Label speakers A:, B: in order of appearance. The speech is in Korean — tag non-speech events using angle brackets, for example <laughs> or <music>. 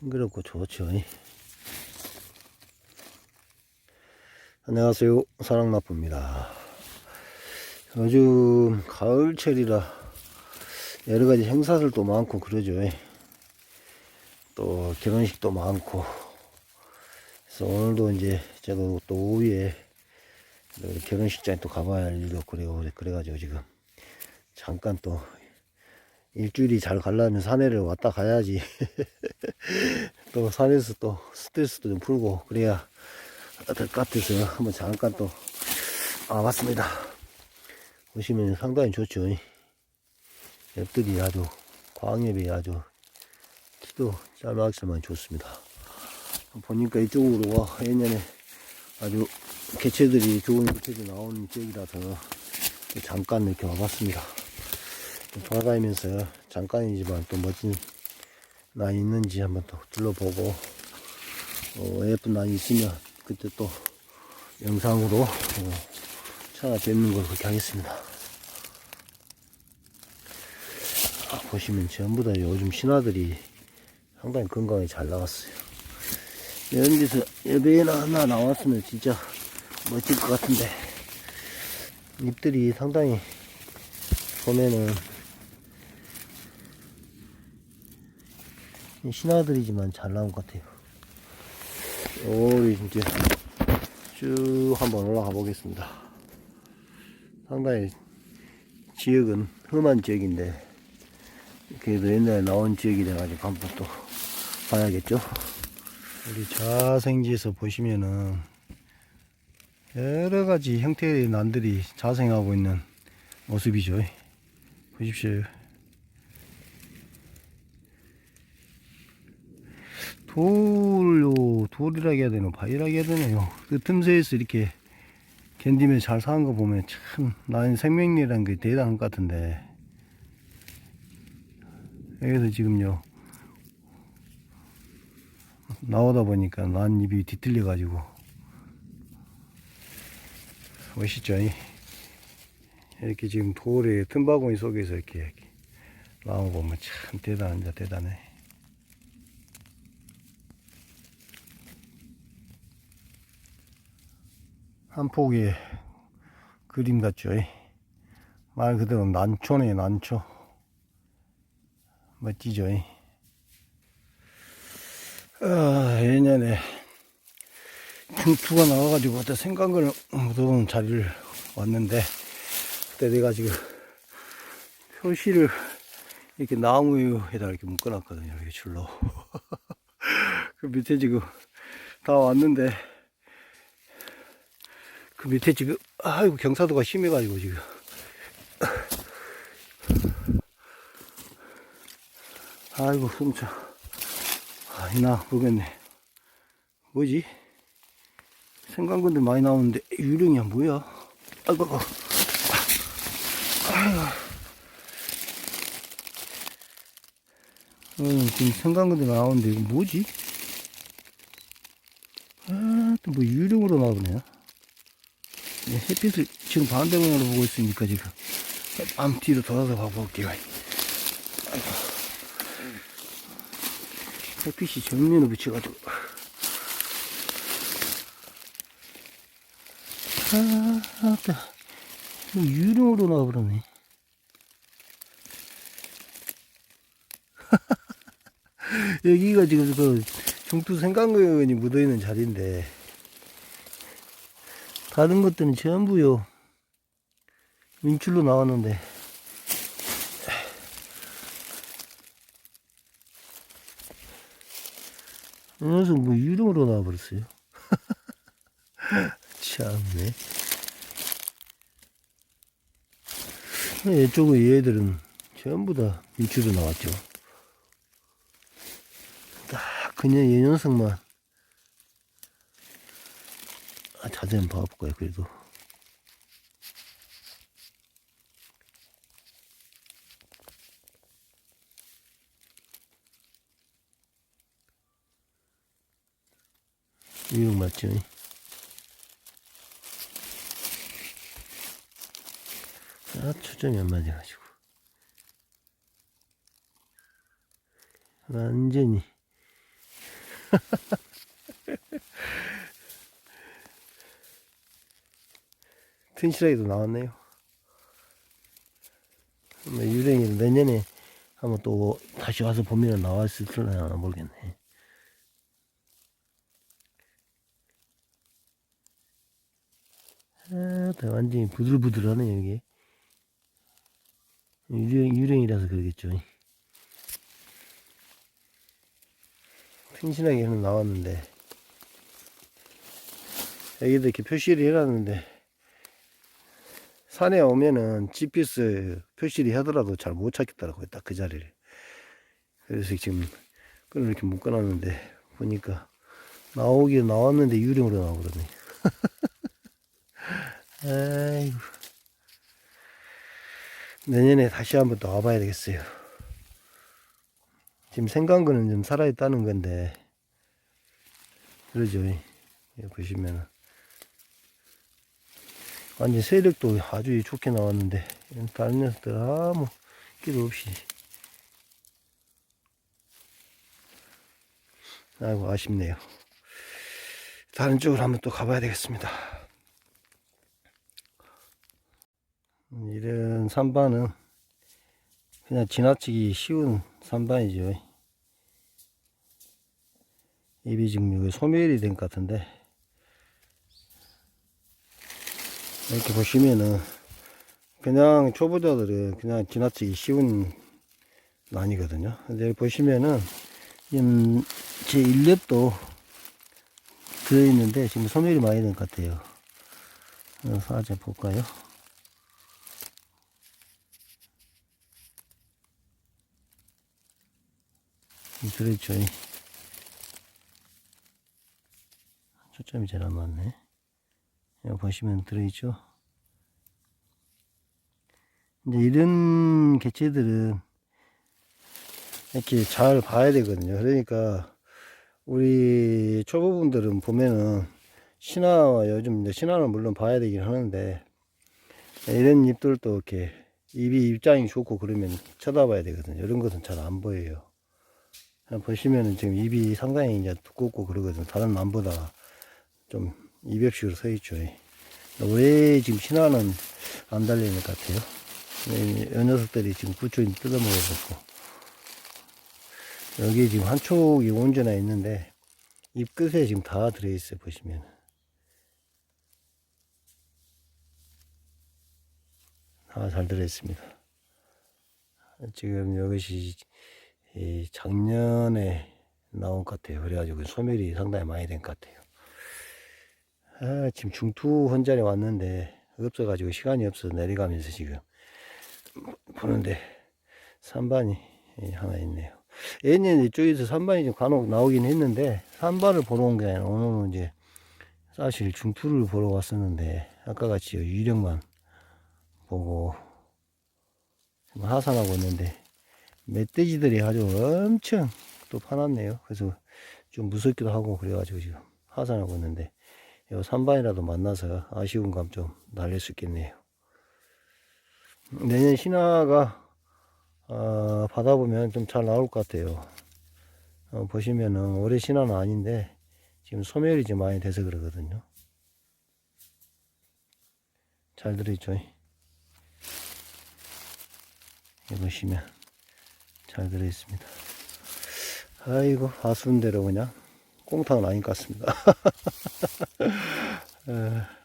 A: 싱그럽고 좋죠. 안녕하세요. 사랑나프입니다. 요즘 가을철이라 여러 가지 행사들도 많고 그러죠. 또 결혼식도 많고. 그래서 오늘도 이제 저도 또 오후에 결혼식장에 또 가봐야 할 일도 그래요. 그래가지고 지금 잠깐 또 일주일이 잘 가려면 산에를 왔다 가야지. <laughs> 또 산에서 또 스트레스도 좀 풀고 그래야 될 것 같아서 한번 잠깐 또 와봤습니다. 보시면 상당히 좋죠. 잎들이 아주 광엽이 아주 키도 짤막짤막 좋습니다. 보니까 이쪽으로 와 예년에 아주 개체들이 좋은 개체들이 나오는 지역이라서 잠깐 이렇게 와봤습니다. 좀 돌아다니면서 잠깐이지만 또 멋진 난이 있는지 한번 또 둘러보고 어, 예쁜 난이 있으면 그때 또 영상으로 어, 찾아뵙는 걸 그렇게 하겠습니다. 아, 보시면 전부 다 요즘 신화들이 상당히 건강에 잘 나왔어요. 데서 여배나 하나 나왔으면 진짜 멋질 것 같은데 잎들이 상당히 보면은 신화들이지만 잘 나온 것 같아요. 우리 진짜 쭉 한번 올라가 보겠습니다. 상당히 지역은 험한 지역인데 그래도 옛날에 나온 지역이 돼가지고 한번 또 봐야겠죠. 우리 자생지에서 보시면은 여러 가지 형태의 난들이 자생하고 있는 모습이죠. 보십시오. 돌요, 돌이라 해야 되나, 바위라 해야 되나요. 그 틈새에서 이렇게 견디며 잘 사는 거 보면 참, 나는 생명력이라는 게 대단한 것 같은데. 여기서 지금요, 나오다 보니까 난 입이 뒤틀려 가지고. 멋있죠? 이렇게 지금 돌의 틈바구니 속에서 이렇게, 나온 거 보면 참 대단한다, 대단해. 한 폭의 그림 같죠. 말 그대로 난초네, 난초. 멋지죠. 아, 예년에 중투가 나와가지고 그때 생강을 묻어놓은 자리를 왔는데 그때 내가 지금 표시를 이렇게 나무에다 이렇게 묶어놨거든요. 이렇게 줄로. <laughs> 그 밑에 지금 다 왔는데 그 밑에 지금 아이고 경사도가 심해가지고 지금. 아이고 숨차 아니나 모르겠네. 뭐지? 생강근들 많이 나오는데 유령이야 뭐야? 아이고 아이고. 어, 지금 생강근들 나오는데 이거 뭐지? 아또 뭐 유령으로 나오네 네, 햇빛을 지금 반대 방향으로 보고 있으니까 지금 암 뒤로 돌아서 가볼게요. 햇빛이 정면에 비쳐가지고. 아, 아따. 뭐 유령으로 나와버렸네. <laughs> 여기가 지금 그 중투 생강근이 묻어있는 자리인데, 다른 것들은 전부요. 민출로 나왔는데. 이 녀석 뭐 유령으로 나와버렸어요? <laughs> 참네. 이쪽은 얘들은 전부 다 민출로 나왔죠. 딱 그냥 이 녀석만 아, 자세히 한번 봐볼까요, 그래도. 이거 맞죠? 아, 초점이 안 맞아가지고. 완전히 <laughs> 튼실하게도 나왔네요. 뭐 유령이 내년에 한번 또 다시 와서 보면 나왔을려나 모르겠네. 아, 다 완전히 부들부들하네 여기. 유령 유령이라서 그러겠죠. 튼실하게는 나왔는데 여기도 이렇게 표시를 해놨는데 산에 오면은 GPS 표시를 하더라도 잘 못 찾겠더라고요. 딱 그 자리를. 그래서 지금 끈을 이렇게 묶어놨는데 보니까 나오긴 나왔는데 유령으로 나오거든요. <laughs> 아이고. 내년에 다시 한번 또 와봐야 되겠어요. 지금 생강근은 좀 살아있다는 건데, 그러죠. 여기 보시면은. 완전 세력도 아주 좋게 나왔는데, 다른 녀석들 아무 끼도 없이. 아이고, 아쉽네요. 다른 쪽으로 한번 또 가봐야 되겠습니다. 음, 이런 산반은 그냥 지나치기 쉬운 산반이죠. 입이 지금 소멸이 된 것 같은데 이렇게 보시면은 그냥 초보자들은 그냥 지나치기 쉬운 난이거든요. 근데 보시면은 지금 제 1렙도 들어 있는데 지금 소멸이 많이 된 것 같아요. 그래서 아자 볼까요? 들어있죠. 초점이 잘 안 맞네. 보시면 들어있죠. 이제 이런 개체들은 이렇게 잘 봐야 되거든요. 그러니까 우리 초보분들은 보면은 신화와 요즘 이제 신화는 물론 봐야 되긴 하는데 이런 잎들도 이렇게 입이 입장이 좋고 그러면 쳐다봐야 되거든요. 이런 것은 잘 안 보여요. 보시면은 지금 입이 상당히 이제 두껍고 그러거든요. 다른 남보다 좀 입엽식으로 서 있죠. 왜 지금 신화는 안 달리는 것 같아요? 이 녀석들이 지금 구초인 뜯어먹어갖고 여기 지금 한 촉이 온전해 있는데 입 끝에 지금 다 들어있어요. 보시면 다 잘 들어있습니다. 지금 이것이 이 작년에 나온 것 같아요. 그래가지고 소멸이 상당히 많이 된 것 같아요. 아, 지금 중투 혼자에 왔는데 없어가지고 시간이 없어서 내려가면서 지금 보는데 산반이 하나 있네요. 예년 이쪽에서 산반이 좀 간혹 나오긴 했는데 산반을 보러 온 게 아니라 오늘은 이제 사실 중투를 보러 왔었는데 아까 같이 유령만 보고 하산하고 있는데 멧돼지들이 아주 엄청 또 파놨네요. 그래서 좀 무섭기도 하고 그래가지고 지금 하산하고 있는데 요 산반이라도 만나서 아쉬운 감 좀 날릴 수 있겠네요. 내년 신화가 어, 받아보면 좀 잘 나올 것 같아요. 어, 보시면은 올해 신화는 아닌데 지금 소멸이 좀 많이 돼서 그러거든요. 잘 들어있죠? 여기 보시면 잘 들어있습니다. 아이고 아쉬운 대로 그냥 꽁탕은 아닌 것 같습니다. <laughs> 에.